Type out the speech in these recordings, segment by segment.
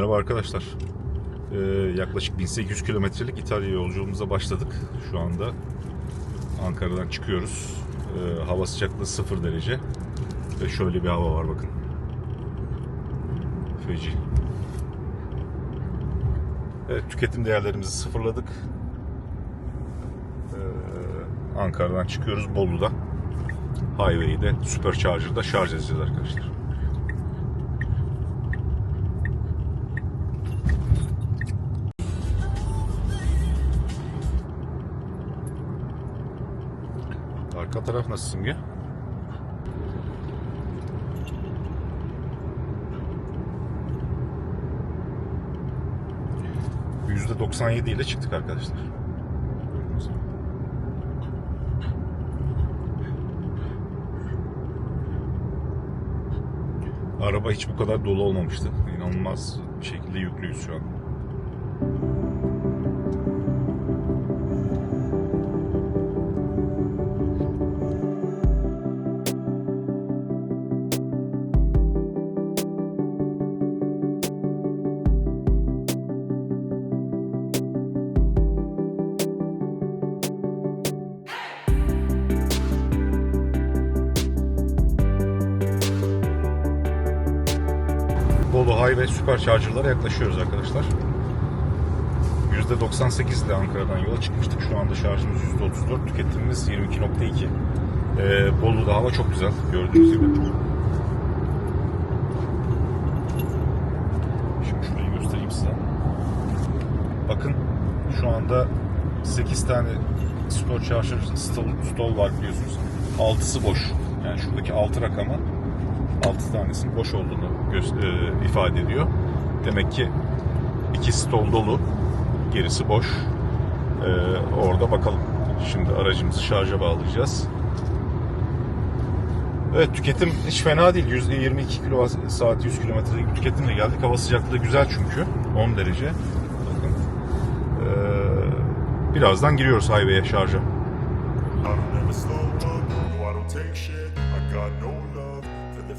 Merhaba arkadaşlar. Ee, yaklaşık 1800 kilometrelik İtalya yolculuğumuza başladık. Şu anda Ankara'dan çıkıyoruz. Ee, hava sıcaklığı 0 derece. Ve şöyle bir hava var bakın. Feci. Evet, tüketim değerlerimizi sıfırladık. Ee, Ankara'dan çıkıyoruz Bolu'da. Highway'de, Supercharger'da şarj edeceğiz arkadaşlar. Arka taraf nasıl Simge? %97 ile çıktık arkadaşlar. Araba hiç bu kadar dolu olmamıştı. İnanılmaz şekilde yüklüyüz şu an. Bolu Highway Supercharger'lara yaklaşıyoruz arkadaşlar. %98 ile Ankara'dan yola çıkmıştık. Şu anda şarjımız %34, tüketimimiz 22.2. Ee, Bolu'da hava çok güzel gördüğünüz gibi. Şimdi şurayı göstereyim size. Bakın şu anda 8 tane Supercharger stall, stall var biliyorsunuz. 6'sı boş. Yani şuradaki 6 rakama 6 tanesinin boş olduğunu e, ifade ediyor. Demek ki iki stol dolu, gerisi boş. E, orada bakalım. Şimdi aracımızı şarja bağlayacağız. Evet tüketim hiç fena değil. %22 kilo saat 100 kilometrelik bir tüketimle geldik. Hava sıcaklığı güzel çünkü. 10 derece. Bakın. E, birazdan giriyoruz highway'e şarja. I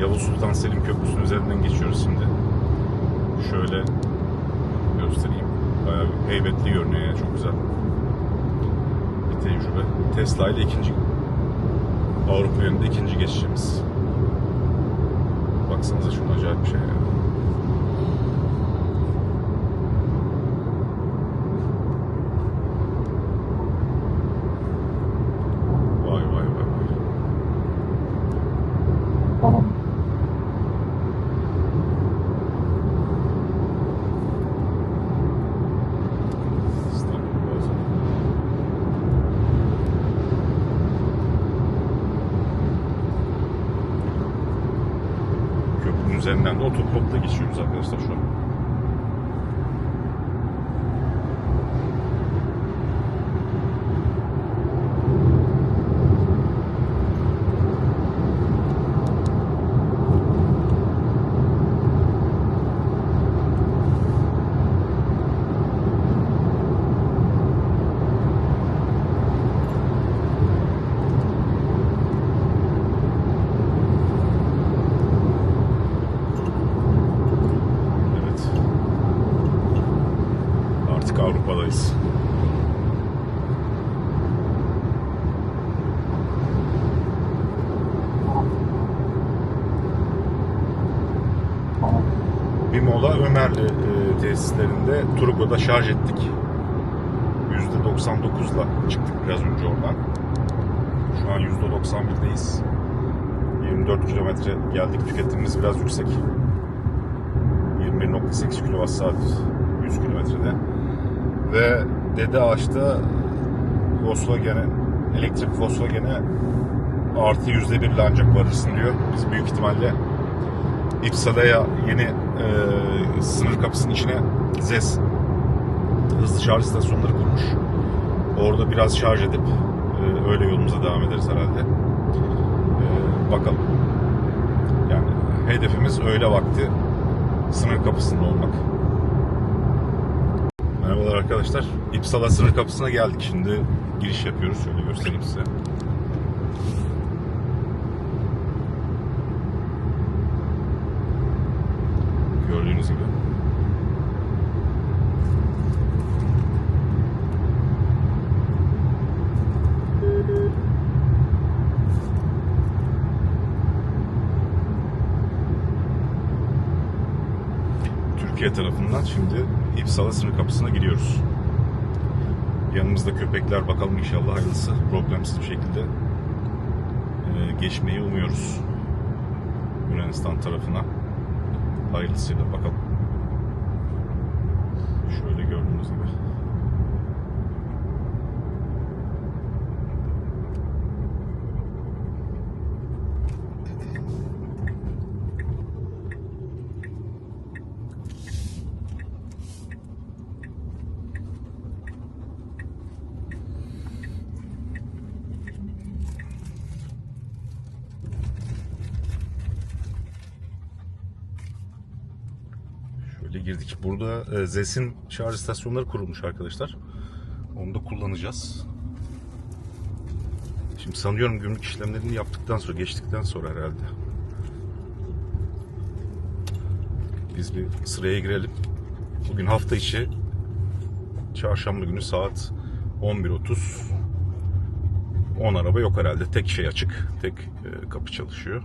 Yavuz Sultan Selim Köprüsü'nün üzerinden geçiyoruz şimdi. Şöyle göstereyim. Bayağı heybetli görünüyor yani çok güzel. Bir tecrübe. Tesla ile ikinci Avrupa yönünde ikinci geçişimiz. Baksanıza şuna acayip bir şey yani. Vay vay vay vay. İstanbul Boğazı. Köprünün üzerinden de otostopla geçiyoruz arkadaşlar şu an. Evet. Artık Avrupa'dayız. Bir mola Ömerli e, tesislerinde Turgo'da şarj ettik. %99'la çıktık biraz önce oradan. Şu an %91'deyiz. 24 kilometre geldik. Tüketimimiz biraz yüksek. 21.8 kWh 100 kilometrede. Ve Dede Ağaç'ta Volkswagen'e elektrik Volkswagen'e artı yüzde birle ancak varırsın diyor. Biz büyük ihtimalle İpsala'ya yeni e, sınır kapısının içine ZES hızlı şarj istasyonları kurmuş. Orada biraz şarj edip e, öyle yolumuza devam ederiz herhalde. E, bakalım. Yani hedefimiz öğle vakti sınır kapısında olmak. Merhabalar arkadaşlar. İpsala sınır kapısına geldik. Şimdi giriş yapıyoruz. Şöyle göstereyim size. Gördüğünüz gibi. Türkiye tarafından şimdi İpsala sınır kapısına giriyoruz. Yanımızda köpekler bakalım inşallah hayırlısı problemsiz bir şekilde e, geçmeyi umuyoruz. Yunanistan tarafına hayırlısıyla bakalım. Şöyle gördüğünüz gibi. Şöyle girdik. Burada e, ZES'in şarj istasyonları kurulmuş arkadaşlar. Onu da kullanacağız. Şimdi sanıyorum gümrük işlemlerini yaptıktan sonra, geçtikten sonra herhalde. Biz bir sıraya girelim. Bugün hafta içi çarşamba günü saat 11.30 10 araba yok herhalde. Tek şey açık. Tek e, kapı çalışıyor.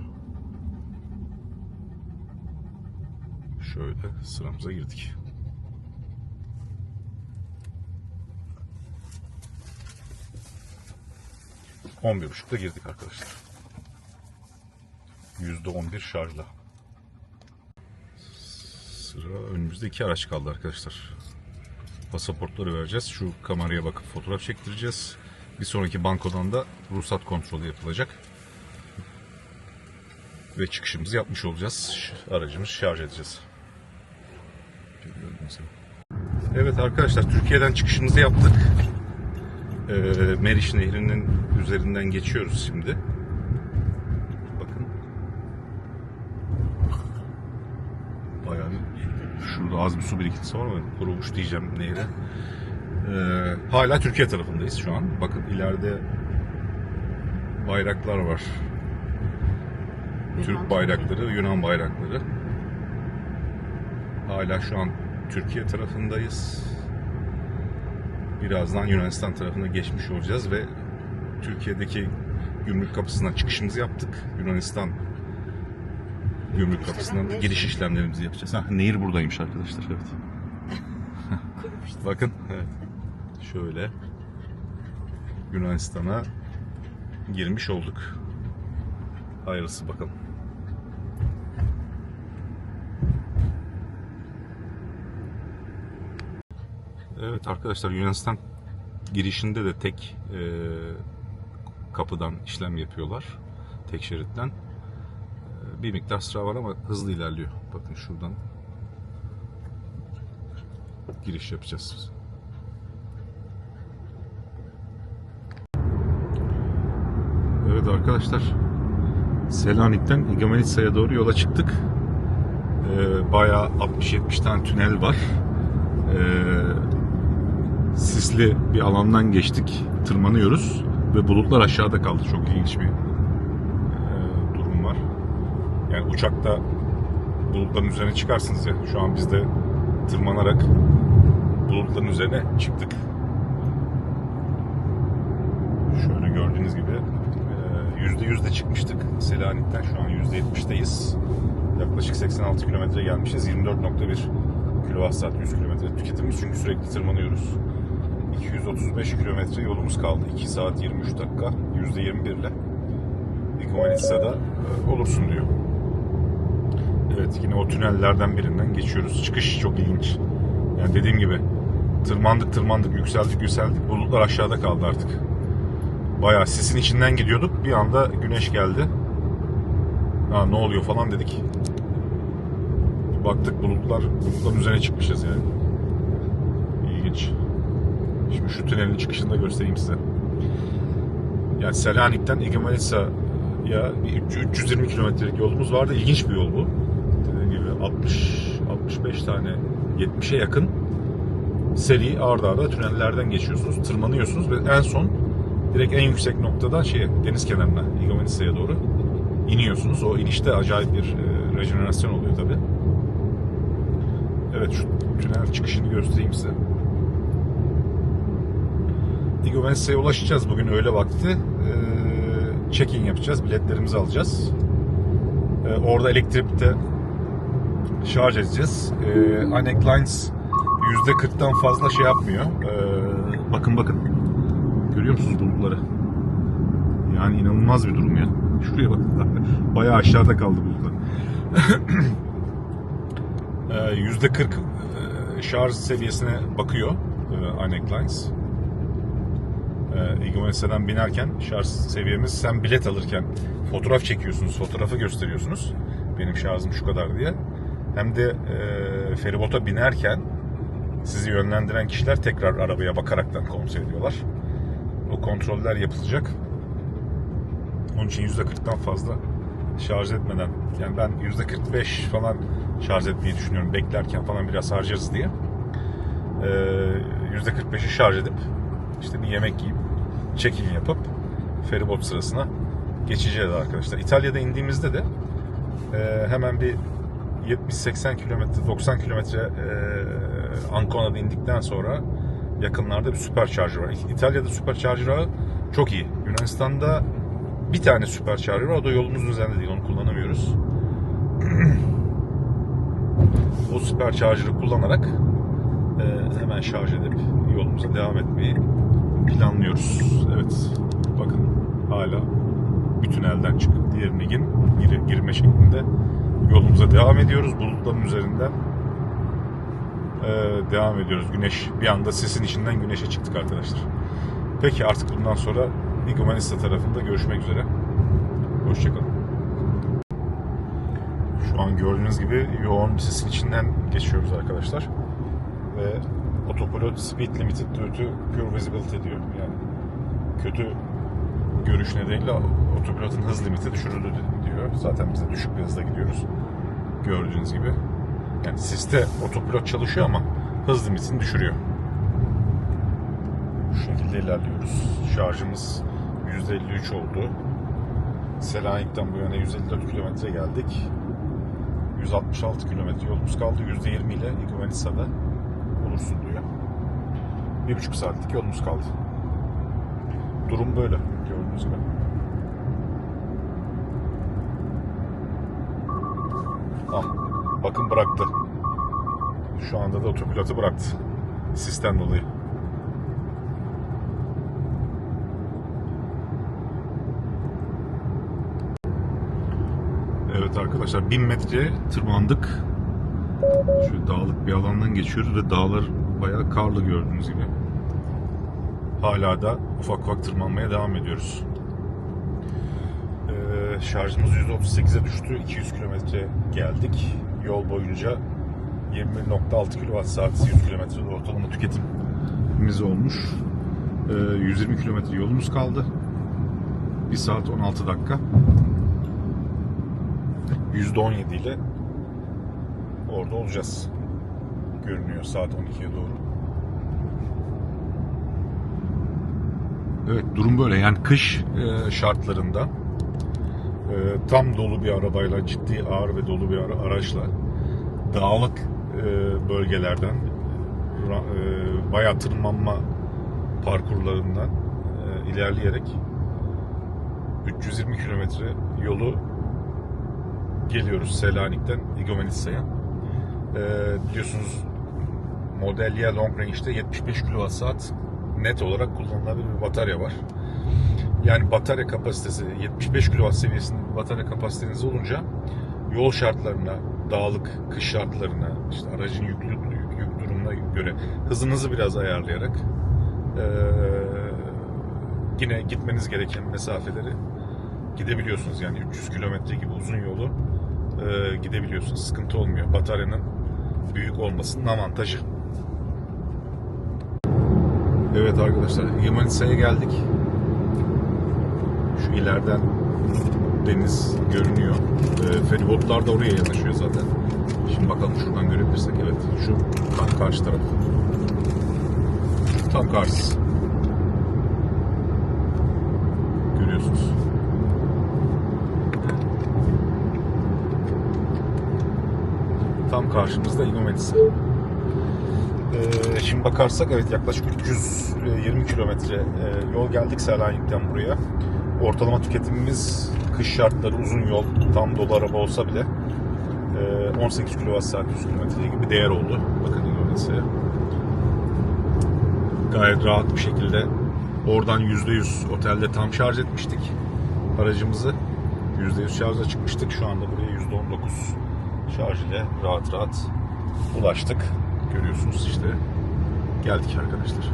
Şöyle sıramıza girdik. On bir buçukta girdik arkadaşlar. Yüzde on bir şarjla. Sıra önümüzde iki araç kaldı arkadaşlar. Pasaportları vereceğiz. Şu kameraya bakıp fotoğraf çektireceğiz. Bir sonraki bankodan da ruhsat kontrolü yapılacak. Ve çıkışımızı yapmış olacağız. Aracımızı şarj edeceğiz. Evet arkadaşlar Türkiye'den çıkışımızı yaptık. Ee, Meriç Nehri'nin üzerinden geçiyoruz şimdi. Bakın. Bayağı bir- şurada az bir su birikintisi var ama kurumuş diyeceğim nehre. Ee, hala Türkiye tarafındayız şu an. Bakın ileride bayraklar var. Türk bayrakları, Yunan bayrakları. Hala şu an Türkiye tarafındayız. Birazdan Yunanistan tarafına geçmiş olacağız ve Türkiye'deki gümrük kapısından çıkışımızı yaptık. Yunanistan gümrük kapısından da giriş işlemlerimizi yapacağız. Ha, nehir buradaymış arkadaşlar. Evet. Bakın. Evet. Şöyle Yunanistan'a girmiş olduk. Hayırlısı bakalım. Evet arkadaşlar Yunanistan girişinde de tek e, kapıdan işlem yapıyorlar. Tek şeritten. E, bir miktar sıra var ama hızlı ilerliyor. Bakın şuradan giriş yapacağız. Evet arkadaşlar Selanik'ten Igamelitsa'ya doğru yola çıktık. Ee, bayağı 60-70 tane tünel var. Ee, sisli bir alandan geçtik. Tırmanıyoruz ve bulutlar aşağıda kaldı. Çok ilginç bir e, durum var. Yani uçakta bulutların üzerine çıkarsınız ya. Şu an biz de tırmanarak bulutların üzerine çıktık. Şöyle gördüğünüz gibi e, yüzde yüzde çıkmıştık Selanik'ten. Şu an yüzde yetmişteyiz. Yaklaşık 86 kilometre gelmişiz. 24.1 kWh 100 kilometre tüketimimiz çünkü sürekli tırmanıyoruz. 235 kilometre yolumuz kaldı. 2 saat 23 dakika. %21 ile Igumanitsa'da e, olursun diyor. Evet yine o tünellerden birinden geçiyoruz. Çıkış çok ilginç. Yani dediğim gibi tırmandık tırmandık yükseldik yükseldik. Bulutlar aşağıda kaldı artık. Bayağı sisin içinden gidiyorduk. Bir anda güneş geldi. Ha, ne oluyor falan dedik. Baktık bulutlar, bulutların üzerine çıkmışız yani. ilginç. Şimdi şu tünelin çıkışını da göstereyim size. Yani Selanik'ten Igmanisa'ya bir 300 320 kilometrelik yolumuz vardı. İlginç bir yol bu. Dediğim gibi 60 65 tane 70'e yakın seri arda arda tünellerden geçiyorsunuz, tırmanıyorsunuz ve en son direkt en yüksek noktadan şeye deniz kenarına Igmanisa'ya doğru iniyorsunuz. O inişte acayip bir e, rejenerasyon oluyor tabi. Evet şu tünel çıkışını göstereyim size. Igmanisa'ya ulaşacağız bugün öğle vakti. Ee, check-in yapacağız, biletlerimizi alacağız. Ee, orada elektrikte şarj edeceğiz. Ee, Anek Lines %40'tan fazla şey yapmıyor. Ee, bakın bakın. Görüyor musunuz bulutları? Yani inanılmaz bir durum ya. Şuraya bakın. Bayağı aşağıda kaldı bulutlar. Ee, %40 e, şarj seviyesine bakıyor e, Anek Lines. Ee, Igmanisa'dan binerken şarj seviyemiz sen bilet alırken fotoğraf çekiyorsunuz, fotoğrafı gösteriyorsunuz. Benim şarjım şu kadar diye. Hem de e, feribota binerken sizi yönlendiren kişiler tekrar arabaya bakaraktan kontrol ediyorlar. O kontroller yapılacak. Onun için %40'tan fazla şarj etmeden yani ben %45 falan şarj etmeyi düşünüyorum beklerken falan biraz harcarız diye. Ee, %45'i şarj edip işte bir yemek yiyip check-in yapıp feribot sırasına geçeceğiz arkadaşlar. İtalya'da indiğimizde de e, hemen bir 70-80 kilometre 90 kilometre e, Ancona'da indikten sonra yakınlarda bir süpercharger var. İtalya'da süpercharger ağı çok iyi. Yunanistan'da bir tane süpercharger var. O da yolumuzun üzerinde değil. Onu kullanamıyoruz. o süpercharger'ı kullanarak e, hemen şarj edip yolumuza devam etmeyi planlıyoruz. Evet. Bakın hala bir tünelden çıkıp diğerine gir, gir, girme şeklinde yolumuza devam ediyoruz. Bulutların üzerinden e, devam ediyoruz. Güneş bir anda sesin içinden güneşe çıktık arkadaşlar. Peki artık bundan sonra Igmanista tarafında görüşmek üzere. Hoşçakalın. Şu an gördüğünüz gibi yoğun bir sesin içinden geçiyoruz arkadaşlar. Ve Autopilot Speed Limited due Pure Visibility diyor. Yani kötü görüş nedeniyle otopilotun hız limiti düşürüldü diyor. Zaten biz de düşük bir hızla gidiyoruz. Gördüğünüz gibi. Yani siste otopilot çalışıyor ama hız limitini düşürüyor. Bu şekilde ilerliyoruz. Şarjımız %53 oldu. Selanik'ten bu yana 154 kilometre geldik. 166 kilometre yolumuz kaldı. %20 ile Igmanisa'da olursun. Bir buçuk saatlik yolumuz kaldı. Durum böyle gördüğünüz gibi. Ah, bakın bıraktı. Şu anda da otopilotu bıraktı. Sistem dolayı. Evet arkadaşlar 1000 metre tırmandık. Şöyle dağlık bir alandan geçiyoruz ve dağlar bayağı karlı gördüğünüz gibi. Hala da ufak ufak tırmanmaya devam ediyoruz. Ee, şarjımız %38'e düştü. 200 kilometre geldik. Yol boyunca 20.6 kWh 100 kilometre ortalama tüketimimiz olmuş. Ee, 120 kilometre yolumuz kaldı. 1 saat 16 dakika. %17 ile orada olacağız. Görünüyor saat 12'ye doğru. Evet durum böyle yani kış e, şartlarında e, tam dolu bir arabayla ciddi ağır ve dolu bir ara- araçla dağlık e, bölgelerden e, bayağı tırmanma parkurlarından e, ilerleyerek 320 kilometre yolu geliyoruz Selanik'ten Igoumenitsa'ya. E, biliyorsunuz Model Y Long Range'de 75 kWh net olarak kullanılabilir bir batarya var. Yani batarya kapasitesi 75 kW seviyesinde bir batarya kapasiteniz olunca yol şartlarına, dağlık kış şartlarına, işte aracın yüklü yük durumuna göre hızınızı biraz ayarlayarak eee, yine gitmeniz gereken mesafeleri gidebiliyorsunuz. Yani 300 kilometre gibi uzun yolu eee, gidebiliyorsunuz. Sıkıntı olmuyor. Bataryanın büyük olmasının avantajı. Evet arkadaşlar, Yamanisa'ya geldik. Şu ileriden deniz görünüyor. Ee, feribotlar da oraya yanaşıyor zaten. Şimdi bakalım şuradan görebilirsek. Evet, şu tam karşı taraf. Tam karşısı. Görüyorsunuz. Tam karşımızda İnometisi. Ee, şimdi bakarsak evet yaklaşık 320 kilometre e, yol geldik Selanik'ten buraya. Ortalama tüketimimiz kış şartları uzun yol tam dolu araba olsa bile e, 18 kWh 100 kilometre gibi değer oldu. Bakın İnometisi'ye. Gayet rahat bir şekilde oradan %100 otelde tam şarj etmiştik aracımızı. %100 şarja çıkmıştık. Şu anda buraya %19 şarj ile rahat rahat ulaştık. Görüyorsunuz işte. Geldik arkadaşlar.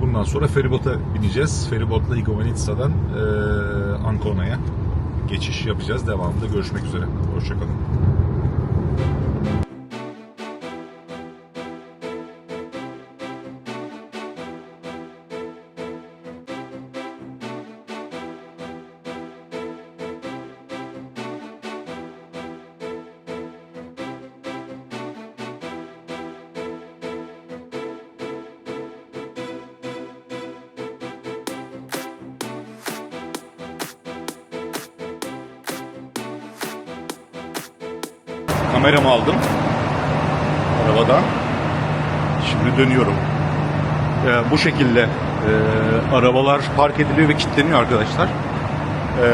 Bundan sonra feribota bineceğiz. Feribotla Igoumenitsa'dan eee Ancona'ya geçiş yapacağız. Devamında görüşmek üzere. Hoşçakalın. Dönüyorum. Ee, bu şekilde e, arabalar park ediliyor ve kilitleniyor arkadaşlar. Ee,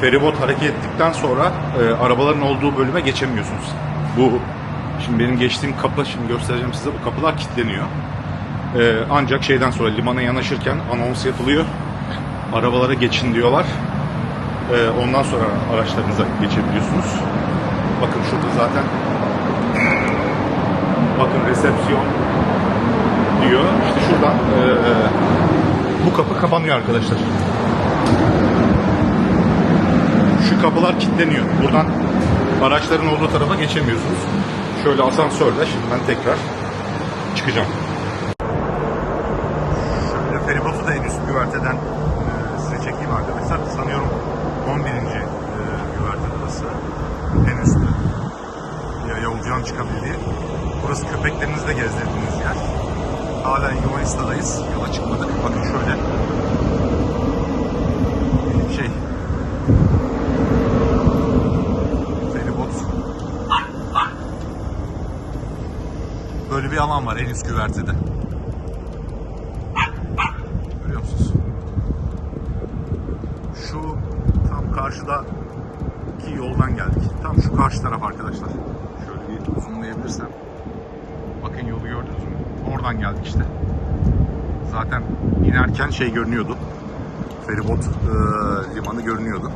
feribot hareket ettikten sonra e, arabaların olduğu bölüme geçemiyorsunuz. Bu şimdi benim geçtiğim kapı şimdi göstereceğim size bu kapılar kilitleniyor. Ee, ancak şeyden sonra limana yanaşırken anons yapılıyor. Arabalara geçin diyorlar. Ee, ondan sonra araçlarınıza geçebiliyorsunuz. Bakın şurada zaten bakın resepsiyon diyor. İşte şuradan ee, bu kapı kapanıyor arkadaşlar. Şu kapılar kilitleniyor. Buradan araçların olduğu tarafa geçemiyorsunuz. Şöyle asansörle şimdi ben tekrar çıkacağım. Şöyle feribotu da en üst güverteden e, size çekeyim arkadaşlar. Sanıyorum 11. E, güverte burası. En üstte. Ya yolcuların çıkabildiği. Burası köpeklerinizle gezdirdiğiniz yer. Hala Yunanistar'dayız. Yola çıkmadık. Bakın şöyle. Şey. Feribot. Böyle bir alan var en üst güvertede. Görüyor musunuz? Şu tam karşıdaki yoldan geldik. Tam şu karşı taraf arkadaşlar. Şöyle bir zoomlayabilirsem. Bakın yolu gördünüz mü? Oradan geldik işte. Zaten inerken şey görünüyordu. Feribot eee, limanı görünüyordu.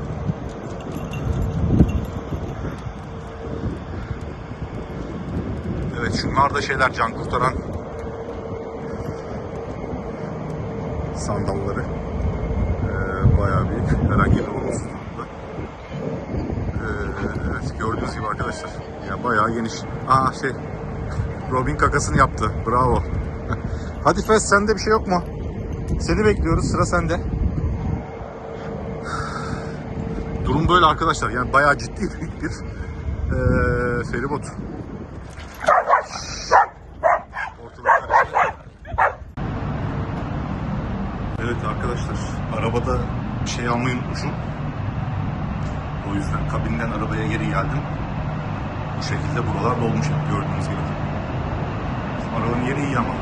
Evet şunlar da şeyler can kurtaran sandalları. Ee, bayağı büyük. Herhangi bir olumsuzluk da. Ee, evet gördüğünüz gibi arkadaşlar. Ya bayağı geniş. Aa şey. Robin kakasını yaptı. Bravo. Hadi Fes sende bir şey yok mu? Seni bekliyoruz. Sıra sende. Durum böyle arkadaşlar. Yani bayağı ciddi büyük bir ee, feribot. Evet arkadaşlar, arabada bir şey almayı unutmuşum. O yüzden kabinden arabaya geri geldim. Bu şekilde buralar dolmuş gördüğünüz gibi. Arabanın yeri iyi ama.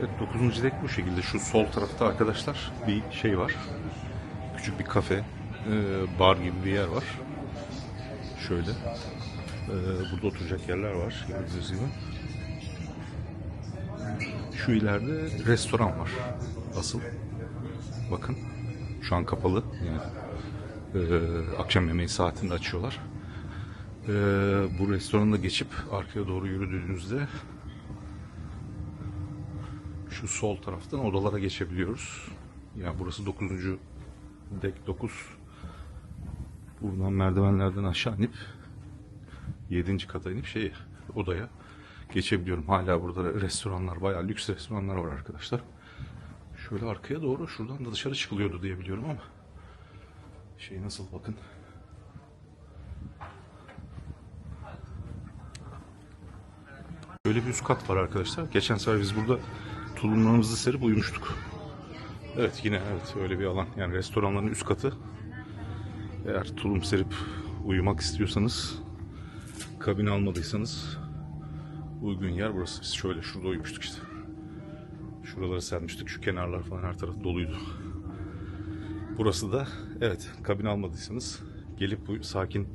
Evet 9. dek bu şekilde. Şu sol tarafta arkadaşlar bir şey var. Küçük bir kafe, e, bar gibi bir yer var. Şöyle. Ee, burada oturacak yerler var gördüğünüz gibi. Şu ileride restoran var. Asıl. Bakın. Şu an kapalı. Yani ee, akşam yemeği saatinde açıyorlar. Bu restoranda geçip arkaya doğru yürüdüğünüzde şu sol taraftan odalara geçebiliyoruz. Yani burası 9. dek 9 Buradan merdivenlerden aşağı inip 7. kata inip şeye odaya geçebiliyorum. Hala burada restoranlar, bayağı lüks restoranlar var arkadaşlar. Şöyle arkaya doğru şuradan da dışarı çıkılıyordu diye biliyorum ama şey nasıl bakın. Böyle bir üst kat var arkadaşlar. Geçen sefer biz burada tulumlarımızı serip uyumuştuk. Evet yine evet öyle bir alan. Yani restoranların üst katı. Eğer tulum serip uyumak istiyorsanız kabin almadıysanız uygun yer burası. Biz şöyle şurada uyumuştuk işte. Şuraları sermiştik. Şu kenarlar falan her taraf doluydu. Burası da evet kabin almadıysanız gelip uy- sakin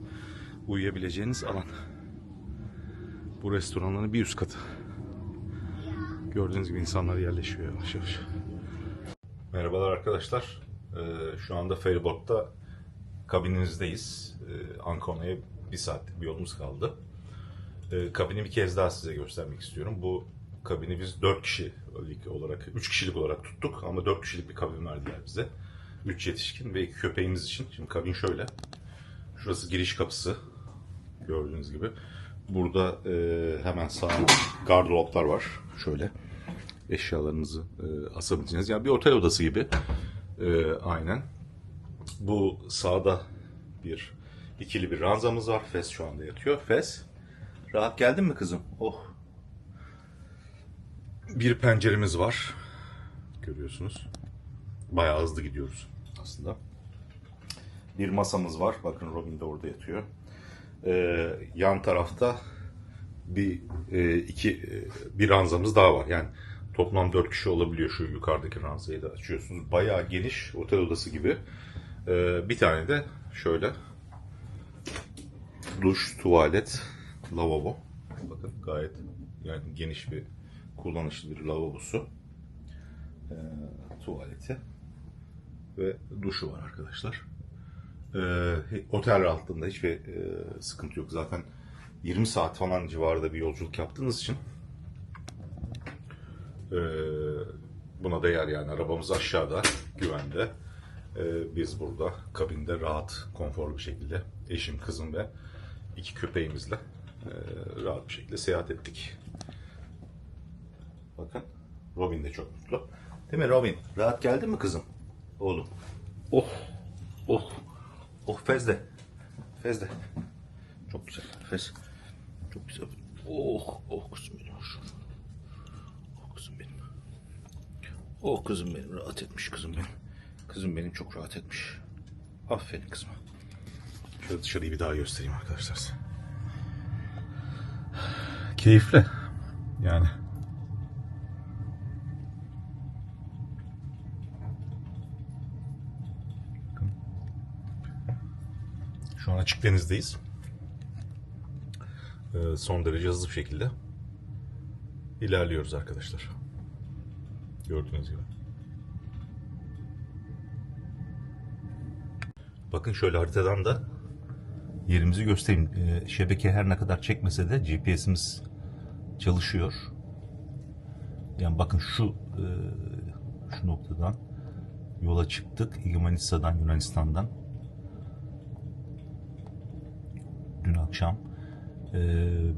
uyuyabileceğiniz alan. Bu restoranların bir üst katı. Gördüğünüz gibi insanlar yerleşiyor yavaş yavaş. Merhabalar arkadaşlar. Ee, şu anda feribot'ta kabininizdeyiz. Ee, Ankona'ya bir saatlik bir yolumuz kaldı. Ee, kabini bir kez daha size göstermek istiyorum. Bu kabini biz 4 kişilik olarak, 3 kişilik olarak tuttuk ama 4 kişilik bir kabin verdiler bize. 3 yetişkin ve 2 köpeğimiz için. Şimdi kabin şöyle. Şurası giriş kapısı. Gördüğünüz gibi. Burada e, hemen sağ gardıroplar var. Şöyle eşyalarınızı e, asabileceğiniz. Yani bir otel odası gibi. E, aynen. Bu sağda bir ikili bir ranzamız var. Fes şu anda yatıyor. Fes. Rahat geldin mi kızım? Oh. Bir penceremiz var. Görüyorsunuz. Bayağı hızlı gidiyoruz aslında. Bir masamız var. Bakın Robin de orada yatıyor. Ee, yan tarafta bir e, iki e, bir ranzamız daha var. Yani toplam dört kişi olabiliyor şu yukarıdaki ranzayı da açıyorsunuz. Bayağı geniş otel odası gibi. Ee, bir tane de şöyle duş, tuvalet, lavabo. Bakın gayet yani geniş bir kullanışlı bir lavabosu. Ee, tuvaleti ve duşu var arkadaşlar. Ee, otel rahatlığında hiçbir e, sıkıntı yok. Zaten 20 saat falan civarında bir yolculuk yaptığınız için e, buna değer yani. Arabamız aşağıda, güvende. E, biz burada kabinde rahat, konforlu bir şekilde eşim, kızım ve iki köpeğimizle e, rahat bir şekilde seyahat ettik. Bakın Robin de çok mutlu. Değil mi Robin? Rahat geldin mi kızım? Oğlum. Oh. Oh. Oh Fezde. Fezde. Çok güzel. Fez. Çok güzel. Oh. Oh kızım benim. Oh kızım benim. Oh kızım benim. Rahat etmiş kızım benim. Kızım benim çok rahat etmiş. Aferin kızıma. Şöyle dışarıyı bir daha göstereyim arkadaşlar. Keyifli. Yani. Şu an açık denizdeyiz. Ee, son derece hızlı bir şekilde ilerliyoruz arkadaşlar. Gördüğünüz gibi. Bakın şöyle haritadan da yerimizi göstereyim. Ee, şebeke her ne kadar çekmese de GPS'imiz çalışıyor. Yani bakın şu e, şu noktadan yola çıktık. Igmanisa'dan, Yunanistan'dan. dün akşam e,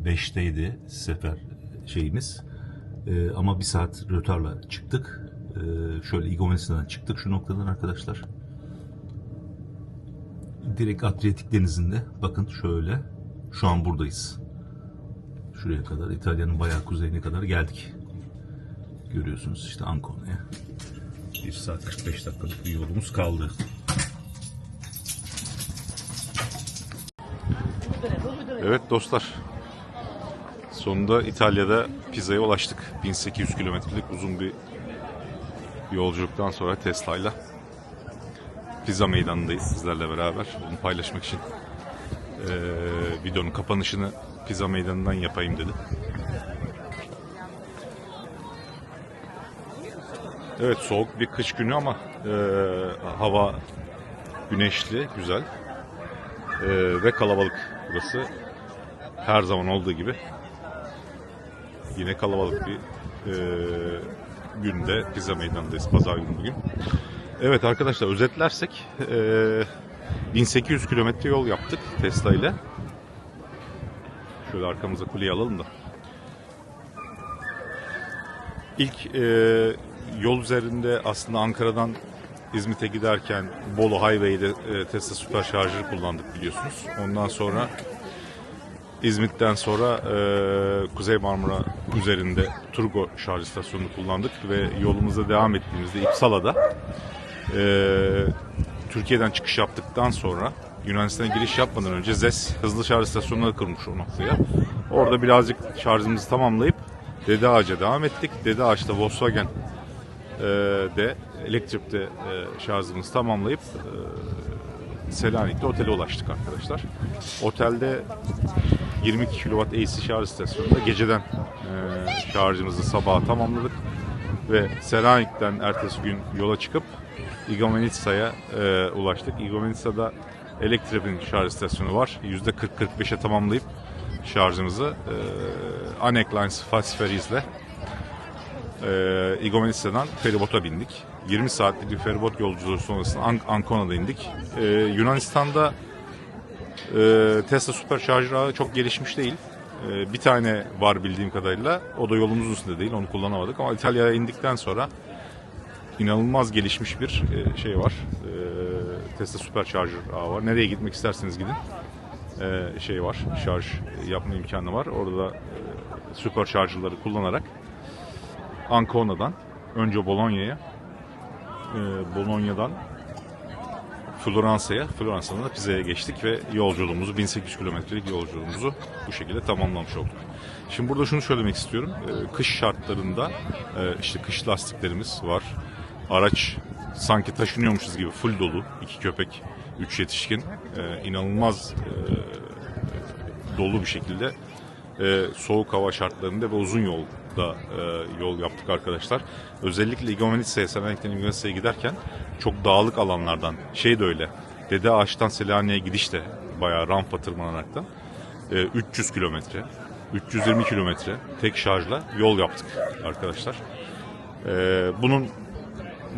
5'teydi sefer şeyimiz. E, ama bir saat rötarla çıktık. E, şöyle Igomenistan'dan çıktık şu noktadan arkadaşlar. Direkt Adriyatik Denizi'nde bakın şöyle şu an buradayız. Şuraya kadar İtalya'nın bayağı kuzeyine kadar geldik. Görüyorsunuz işte Ancona'ya. 1 saat 45 dakikalık bir yolumuz kaldı. Evet dostlar. Sonunda İtalya'da Pisa'ya ulaştık. 1800 kilometrelik uzun bir yolculuktan sonra Tesla'yla Pisa meydanındayız sizlerle beraber. Bunu paylaşmak için eee videonun kapanışını Pisa meydanından yapayım dedim. Evet soğuk bir kış günü ama eee, hava güneşli, güzel Eee, ve kalabalık burası. Her zaman olduğu gibi yine kalabalık bir eee, günde pizza meydanındayız. Pazar günü bugün. Evet arkadaşlar özetlersek eee, 1800 kilometre yol yaptık Tesla ile. Şöyle arkamıza kuleyi alalım da. İlk e, yol üzerinde aslında Ankara'dan İzmit'e giderken Bolu Highway'de e, Tesla Supercharger'ı kullandık biliyorsunuz. Ondan sonra İzmit'ten sonra e, Kuzey Marmara üzerinde Turgo şarj istasyonunu kullandık ve yolumuza devam ettiğimizde İpsala'da e, Türkiye'den çıkış yaptıktan sonra Yunanistan'a giriş yapmadan önce ZES hızlı şarj istasyonları kurmuş o noktaya. Orada birazcık şarjımızı tamamlayıp Dede Ağaç'a devam ettik. Dede Ağaç'ta Volkswagen e, de elektrikte e, şarjımızı tamamlayıp e, Selanik'te otele ulaştık arkadaşlar. Otelde 22 kW AC şarj istasyonunda geceden e, şarjımızı sabaha tamamladık ve Selanik'ten ertesi gün yola çıkıp Igoumenitsa'ya e, ulaştık. Igoumenitsa'da Elektrik'in şarj istasyonu var. %40-45'e tamamlayıp şarjımızı e, Anek Lines Fast e, Igoumenitsa'dan feribota bindik. 20 saatlik bir feribot yolculuğu sonrasında An- Ancona'da indik. E, Yunanistan'da e, Tesla Supercharger ağı çok gelişmiş değil. E, bir tane var bildiğim kadarıyla. O da yolumuzun üstünde değil. Onu kullanamadık. Ama İtalya'ya indikten sonra inanılmaz gelişmiş bir e, şey var. E, Tesla Supercharger ağı var. Nereye gitmek isterseniz gidin. E, şey var. Şarj yapma imkanı var. Orada e, Supercharger'ları kullanarak Ancona'dan önce Bologna'ya e, Bologna'dan Floransa'ya, Floransa'dan da Pisa'ya geçtik ve yolculuğumuzu 1800 kilometrelik yolculuğumuzu bu şekilde tamamlamış olduk. Şimdi burada şunu söylemek istiyorum. Ee, kış şartlarında e, işte kış lastiklerimiz var. Araç sanki taşınıyormuşuz gibi full dolu. iki köpek, üç yetişkin. Ee, inanılmaz e, dolu bir şekilde e, soğuk hava şartlarında ve uzun yolda yol yaptık arkadaşlar. Özellikle Igoumenitsa'ya, Selanik'ten Igoumenitsa'ya giderken çok dağlık alanlardan, şey de öyle, Dede Ağaç'tan Selanik'e gidiş de bayağı rampa tırmanaraktan e, 300 kilometre, 320 kilometre tek şarjla yol yaptık arkadaşlar. E, bunun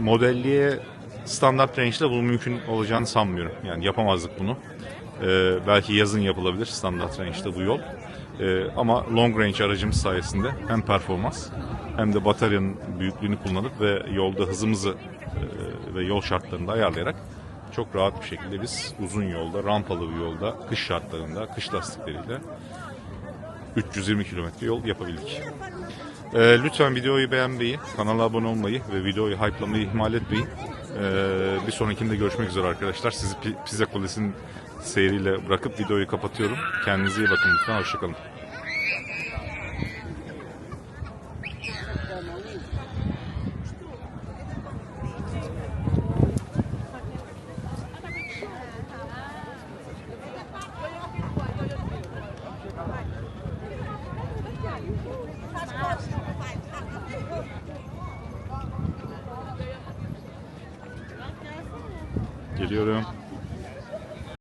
modelliğe standart range'de bu mümkün olacağını sanmıyorum. Yani yapamazdık bunu. Ee, belki yazın yapılabilir standart range'de bu yol. Ee, ama long range aracımız sayesinde hem performans hem de bataryanın büyüklüğünü kullanıp ve yolda hızımızı e, ve yol şartlarını da ayarlayarak çok rahat bir şekilde biz uzun yolda, rampalı bir yolda, kış şartlarında, kış lastikleriyle 320 kilometre yol yapabildik. Ee, lütfen videoyu beğenmeyi, kanala abone olmayı ve videoyu hype'lamayı ihmal etmeyin. Ee, bir sonrakinde görüşmek üzere arkadaşlar. Sizi Pi- Pizza Kulesi'nin seyriyle bırakıp videoyu kapatıyorum. Kendinize iyi bakın lütfen. Hoşçakalın.